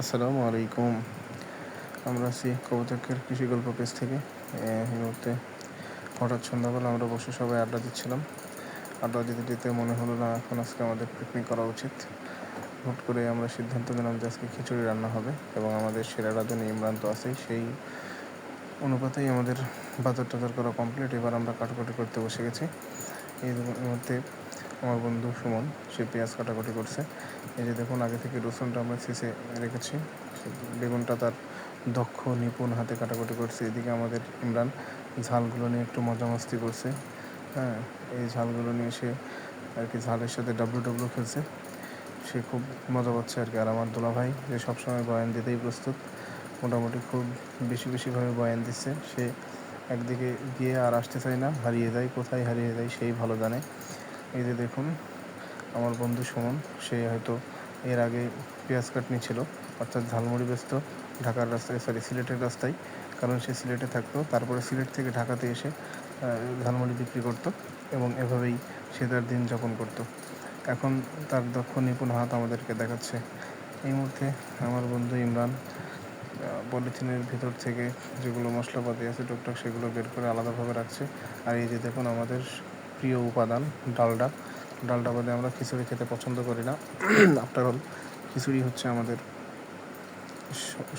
আসসালামু আলাইকুম। আমরা আছি কবুতকের কৃষি গল্প পেজ থেকে। এই মুহূর্তে হঠাৎ সন্ধ্যাবেলা আমরা বসে সবাই আড্ডা দিচ্ছিলাম। আড্ডা দিতে দিতে মনে হলো, না, এখন আজকে আমাদের পিকনিক করা উচিত। হুট করে আমরা সিদ্ধান্ত নিলাম যে আজকে খিচুড়ি রান্না হবে এবং আমাদের সেরা রাঁধুনি ইমরান তো আছেই। সেই অনুপাতেই আমাদের বাজার টাজার করা কমপ্লিট এবার আমরা কাটাকুটি করতে বসে গেছি। এই মুহূর্তে আমার বন্ধু সুমন, সে পেঁয়াজ কাটাকুটি করছে। এই যে দেখুন, আগে থেকে রসুনটা আমরা শেষে রেখেছি। বেগুনটা তার দক্ষ, নিপুণ হাতে কাটাকুটি করছে। এদিকে আমাদের ইমরান ঝালগুলো নিয়ে একটু মজা মস্তি করছে। হ্যাঁ এই ঝালগুলো নিয়ে সে আর কি ঝালের সাথে ডাব্লু ডাব্লু খেলছে। সে খুব মজা পাচ্ছে আর কি। আর আমার দোলা ভাই, যে সবসময় বয়ান দিতেই প্রস্তুত, মোটামুটি খুব বেশি বেশিভাবে বয়ান দিচ্ছে। সে একদিকে গিয়ে আর আসতে চায় না, হারিয়ে যায়, কোথায় হারিয়ে যায়, সেই ভালো জানে। এই যে দেখুন, আমার বন্ধু সুমন, সে হয়তো এর আগে পেঁয়াজ কাটনি ছিল, অর্থাৎ ঝালমুড়ি ব্যস্ত ঢাকার রাস্তায় সরি সিলেটের রাস্তায়, কারণ সে সিলেটে থাকতো, তারপরে সিলেট থেকে ঢাকাতে এসে ঝালমুড়ি বিক্রি করতো এবং এভাবেই সে তার দিন যাপন করতো। এখন তার দক্ষ নিপুণ হাত আমাদেরকে দেখাচ্ছে। এই মুহূর্তে আমার বন্ধু ইমরান পলিথিনের ভিতর থেকে যেগুলো মশলাপাতি আছে টুকটাক সেগুলো বের করে আলাদাভাবে রাখছে। আর এই যে দেখুন, আমাদের প্রিয় উপাদান, ডালডা। ডালডা বাদে আমরা খিচুড়ি খেতে পছন্দ করি না। আফটার অল, খিচুড়ি হচ্ছে আমাদের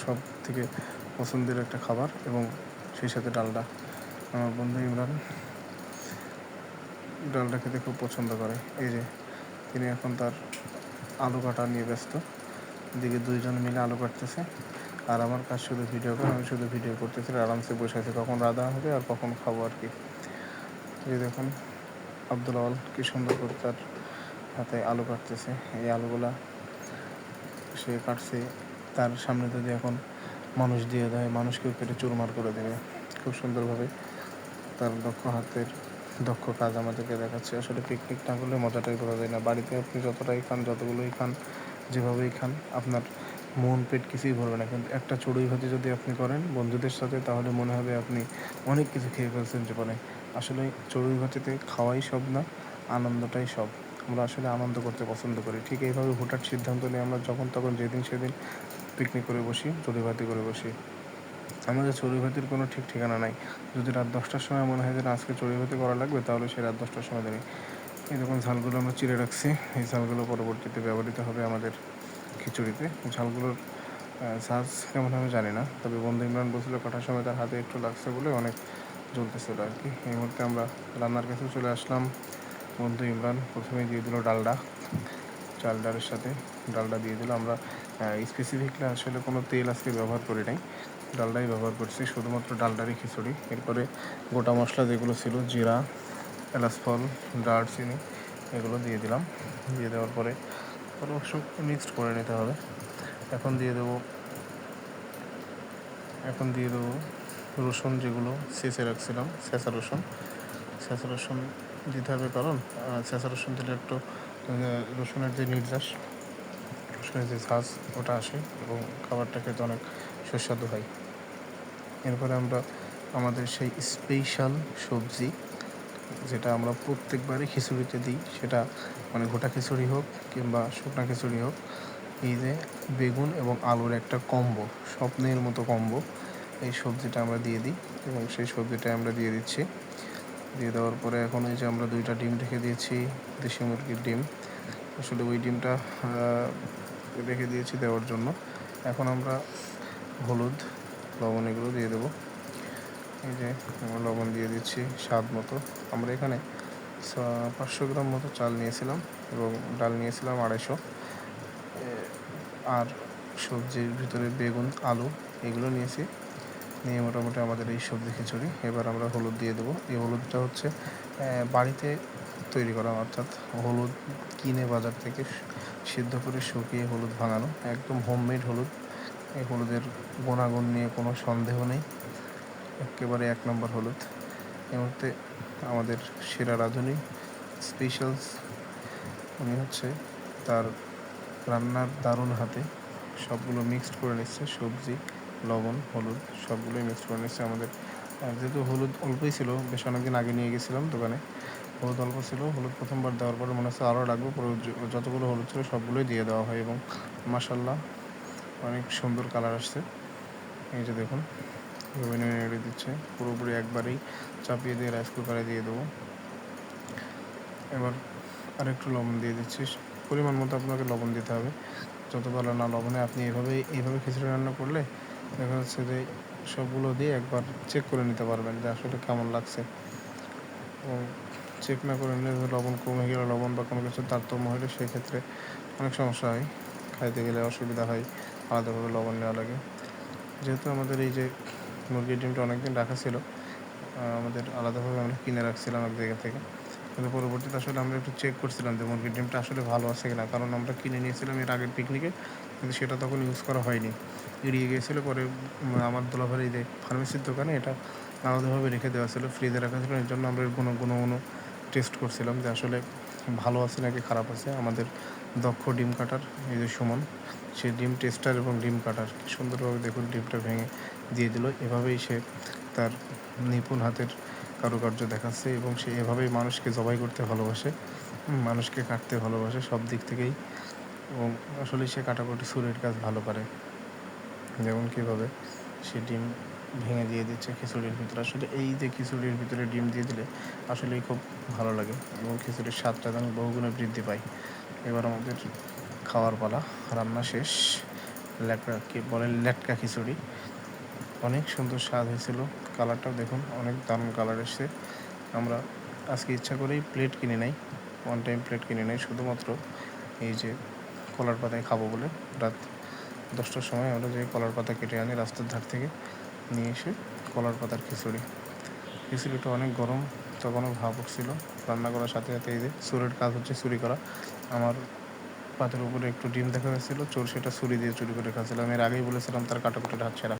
সব থেকে পছন্দের একটা খাবার এবং সেই সাথে ডালডা। আমার বন্ধু ইমরান ডালটা খেতে খুব পছন্দ করে। এই যে, তিনি এখন তার আলু কাটা নিয়ে ব্যস্ত। এদিকে দুইজন মিলে আলু কাটতেছে। আর আমার কাজ শুধু ভিডিও করা, আমি শুধু ভিডিও করতেছি। আরামসে বসে আছি, কখন রাধা হবে আর কখন খাব আর কি। এই দেখুন আব্দুল আওয়াল কি সুন্দর করে তার হাতে আলু কাটতেছে। এই আলুগুলা সে কাটছে, তার সামনে যদি এখন মানুষ দিয়ে দেয়, মানুষকেও কেটে চুরমার করে দেবে। খুব সুন্দরভাবে তার দক্ষ হাতের দক্ষ কাজ আমাদেরকে দেখাচ্ছে। আসলে পিকনিক না করলে মজাটাই বোঝা যায় না। বাড়িতে আপনি যতটাই খান, যতগুলোই খান, যেভাবেই খান, আপনার মন, পেট কিছুই ভরবে না। কিন্তু একটা চড়ুই ভাতি যদি আপনি করেন বন্ধুদের সাথে, তাহলে মনে হবে আপনি অনেক কিছু খেয়ে ফেলছেন জীবনে। আসলে চড়ুই ভাতিতে খাওয়াই সব না, আনন্দটাই সব। আমরা আসলে আনন্দ করতে পছন্দ করি। ঠিক এইভাবে হুটার সিদ্ধান্ত নিয়ে আমরা যখন তখন যেদিন সেদিন পিকনিক করে বসি, চড়ুই ভাতি করে বসি। আমাদের চড়ুই ভাতির কোনো ঠিক ঠিকানা নাই। যদি রাত দশটার সময় মনে হয় যে আজকে চড়ুই ভাতি করা লাগবে, তাহলে সেই রাত দশটার সময় দেবে এই রকম ঝালগুলো আমরা চিড়ে রাখছি। এই ঝালগুলো পরবর্তীতে ব্যবহৃত হবে আমাদের খিচুড়িতে। ঝালগুলোর সাজ কেমন হবে জানি না। তবে বন্ধু ইমরান বলছিল কাটার সময় তার হাতে একটু লাগছে বলে অনেক জ্বলতেছিল আর কি। এই মুহূর্তে আমরা রান্নার কাছে চলে আসলাম। বন্ধু ইমরান প্রথমে দিয়ে দিল ডালডা। চাল ডালের সাথে ডালডা দিয়ে দিল। আমরা স্পেসিফিকলি আসলে কোনো তেল আজকে ব্যবহার করি নাই। ডালডাই ব্যবহার করছি, শুধুমাত্র ডালডারই খিচুড়ি। এরপরে গোটা মশলা যেগুলো ছিল, জিরা, এলাচ, ফল দারচিনি এগুলো দিয়ে দিলাম। দিয়ে দেওয়ার পরে অবশ্য মিক্সড করে নিতে হবে। এখন দিয়ে দেবো, এখন দিয়ে দেবো রসুন যেগুলো, শেষে রাখছিলাম, শেষা রসুন। শেষা রসুন দিতে হবে কারণ শেষা রসুন দিলে একটু রসুনের যে নির্যাস, রসুনের যে ঝাঁজ, ওটা আসে এবং খাবারটা খেতে অনেক সুস্বাদু হয়। এরপরে আমরা আমাদের সেই স্পেশাল সবজি, যেটা আমরা প্রত্যেকবারই খিচুড়িতে দিই, সেটা মানে গোটা খিচুড়ি হোক কিংবা শুকনা খিচুড়ি হোক, এই যে বেগুন এবং আলুর একটা কম্বো, স্বপ্নের মতো কম্বো। এই সবজিটা আমরা দিয়ে দিই এবং সেই সবজিটা আমরা দিয়ে দিচ্ছি। দিয়ে দেওয়ার পরে এখন এই যে আমরা দুইটা ডিম রেখে দিয়েছি, দেশি মুরগির ডিম। আসলে ওই ডিমটা রেখে দিয়েছি দেওয়ার জন্য। এখন আমরা হলুদ, লবণ এগুলো দিয়ে দেবো। এই যে আমরা লবণ দিয়ে দিচ্ছি স্বাদ মতো। আমরা এখানে পাঁচশো গ্রাম মতো চাল নিয়েছিলাম এবং ডাল নিয়েছিলাম আড়াইশো। আর সবজির ভিতরে বেগুন, আলু এগুলো নিয়েছি। নিয়ে মোটামুটি আমাদের এই সবজি খিচুড়ি। এবার আমরা হলুদ দিয়ে দেবো। এই হলুদটা হচ্ছে বাড়িতে তৈরি করা, অর্থাৎ হলুদ কিনে বাজার থেকে সিদ্ধ করে শুকিয়ে হলুদ ভাঙানো একদম হোমমেড হলুদ। এই হলুদের গুণাগুণ নিয়ে কোনো সন্দেহ নেই। একেবারে এক নম্বর হলুদ। এই মুহূর্তে আমাদের সেরা রাঁধুনি স্পেশালস উনি হচ্ছে তার রান্নার দারুণ হাতে সবগুলো মিক্সড করে নিচ্ছে সবজি। লবণ, হলুদ, সবগুলোই মিক্সড করে নিচ্ছে আমাদের। যেহেতু হলুদ অল্পই ছিল, বেশ অনেকদিন আগে নিয়ে গেছিলাম দোকানে। হলুদ অল্প ছিল, হলুদ প্রথমবার দেওয়ার পরে মনে হচ্ছে আরও রাখব। যতগুলো হলুদ ছিল সবগুলোই দিয়ে দেওয়া হয় এবং মাসাল্লাহ অনেক সুন্দর কালার আসছে। এই যে দেখুন নেড়ে দিচ্ছে, পুরোপুরি একবারেই চাপিয়ে দিয়ে রাইস কুকারে দিয়ে দেবো। এবার আরেকটু লবণ দিয়ে দিচ্ছি। পরিমাণ মতো আপনাকে লবণ দিতে হবে। যত ভালো না লবণে, আপনি এভাবে এইভাবে খিচুড়ি রান্না করলে দেখা যাচ্ছে যে সবগুলো দিয়ে একবার চেক করে নিতে পারবেন যে আসলে কেমন লাগছে। এবং চেক না করে নিলে লবণ কমে গেলে লবণ বা কোনো কিছু তারতম্য হলে সেক্ষেত্রে অনেক সমস্যা হয়, খাইতে গেলে অসুবিধা হয়, আলাদাভাবে লবণ নেওয়া লাগে। যেহেতু আমাদের এই যে মুরগির ডিমটা অনেকদিন রাখা ছিল আমাদের আলাদাভাবে আমরা কিনে রাখছিলাম এক জায়গা থেকে। কিন্তু পরবর্তীতে আসলে আমরা একটু চেক করছিলাম যে মুরগির ডিমটা আসলে ভালো আছে কিনা। কারণ আমরা কিনে নিয়েছিলাম এর আগের পিকনিকে কিন্তু সেটা তখন ইউজ করা হয়নি। এড়িয়ে গিয়েছিল, পরে আমার দোলাভার এই যে ফার্মেসির দোকানে এটা আলাদাভাবে রেখে দেওয়া ছিল ফ্রিজে রাখা ছিল, এর জন্য আমরা কোনো কোনো কোনো টেস্ট করছিলাম যে আসলে ভালো আছে নাকি খারাপ আছে। আমাদের দক্ষ ডিম কাটার এই যে সুমন, সে ডিম টেস্টার এবং ডিম কাটার সুন্দরভাবে দেখুন ডিমটা ভেঙে দিয়ে দিল। এভাবেই সে তার নিপুণ হাতের কারুকার্য দেখাচ্ছে এবং সে এভাবেই মানুষকে জবাই করতে ভালোবাসে মানুষকে কাটতে ভালোবাসে সব দিক থেকেই। এবং আসলে সে কাটাকুটি সুরের কাজ ভালো পারে যেমন কীভাবে সে ডিম ভেঙে দিয়ে দিচ্ছে খিচুড়ির ভিতরে। আসলে এই যে খিচুড়ির ভিতরে ডিম দিয়ে দিলে আসলেই খুব ভালো লাগে এবং খিচুড়ির স্বাদটা যেন বহুগুণে বৃদ্ধি পায়। এবার আমাদের খাওয়ার পালা, রান্না শেষ। ল্যাটকা কি বলে, ল্যাটকা খিচুড়ি। অনেক সুন্দর স্বাদ হয়েছিল। কালারটাও দেখুন, অনেক দারুণ কালার এসছে। আমরা আজকে ইচ্ছা করেই প্লেট কিনে নেই ওয়ান টাইম প্লেট কিনে নেই, শুধুমাত্র এই যে কলার পাতায় খাব বলে রাত দশটার সময় আমরা যে কলার পাতা কেটে আনি রাস্তার ধার থেকে নিয়ে এসে কলার পাতার খিচুড়ি। খিচুড়িটা অনেক গরম, তখনও ভাব উঠছিল। রান্না করার সাথে সাথে এই যে চুরির কাজ হচ্ছে চুরি করা। আমার পাতের উপরে একটু ডিম দেখা যাচ্ছিল, চোর সেটা ছুরি দিয়ে চুরি করে খাচ্ছিলাম এর আগেই বলেছিলাম তার হাত ছেঁড়া।